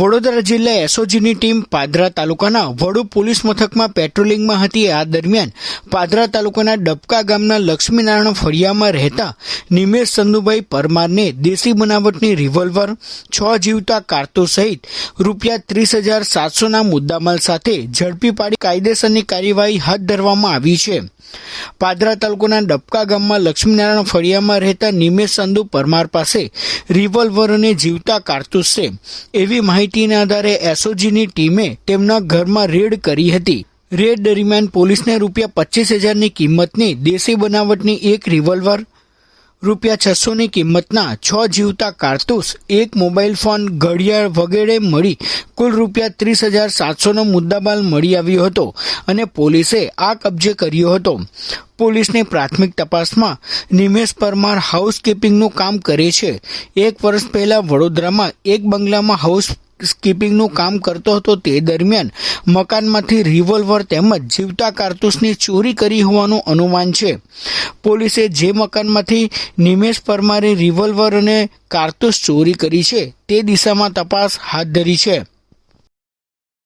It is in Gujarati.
વડોદરા જિલ્લા એસઓજીની ટીમ પાદરા તાલુકાના વડુ પોલીસ મથકમાં પેટ્રોલિંગમાં હતી. આ દરમિયાન પાદરા તાલુકાના ડબકા ગામના લક્ષ્મીનારાયણ ફળિયામાં રહેતા નિમેશ ચંદુભાઈ પરમારને દેશી બનાવટની રિવોલ્વર, છ જીવતા કારતૂસ સહિત રૂપિયા ત્રીસ હજાર સાતસોના મુદ્દામાલ સાથે ઝડપી પાડી કાયદેસરની કાર્યવાહી હાથ ધરવામાં આવી છે. પાદરા તાલુકાના ડબકા ગામમાં લક્ષ્મીનારાયણ ફળિયામાં રહેતા નિમેશ ચંદુ પરમાર પાસે રિવોલ્વર અને જીવતા કારતૂસ છે. એવી માહિતીના આધારે એસઓજીની ટીમે તેમના ઘરમાં રેડ કરી હતી. રેડ દરમિયાન પોલીસને રૂપિયા પચીસ હજારની કિંમતની દેશી બનાવટની એક રિવોલ્વર, રૂપિયા છસોની કિંમતના છ જીવતા કારતૂસ, એક મોબાઈલ ફોન ઘડિયાળ વગેરે મળી કુલ રૂપિયા ત્રીસ હજાર સાતસોનો મુદ્દામાલ મળી આવ્યો હતો અને પોલીસે આ કબજે કર્યો હતો. પોલીસની પ્રાથમિક તપાસમાં નિમેશ પરમાર હાઉસકીપિંગનું કામ કરે છે. એક વર્ષ પહેલા વડોદરામાં એક બંગલામાં હાઉસ કીપિંગનું કામ કરતો હતો તે દરમિયાન મકાનમાંથી રિવોલ્વર તેમજ જીવતા કારતૂસની ચોરી કરી હોવાનું અનુમાન છે. પોલીસે જે મકાનમાંથી નિમેશ પરમારે રિવોલ્વર અને કારતૂસ ચોરી કરી છે, તે દિશામાં તપાસ હાથ ધરી છે.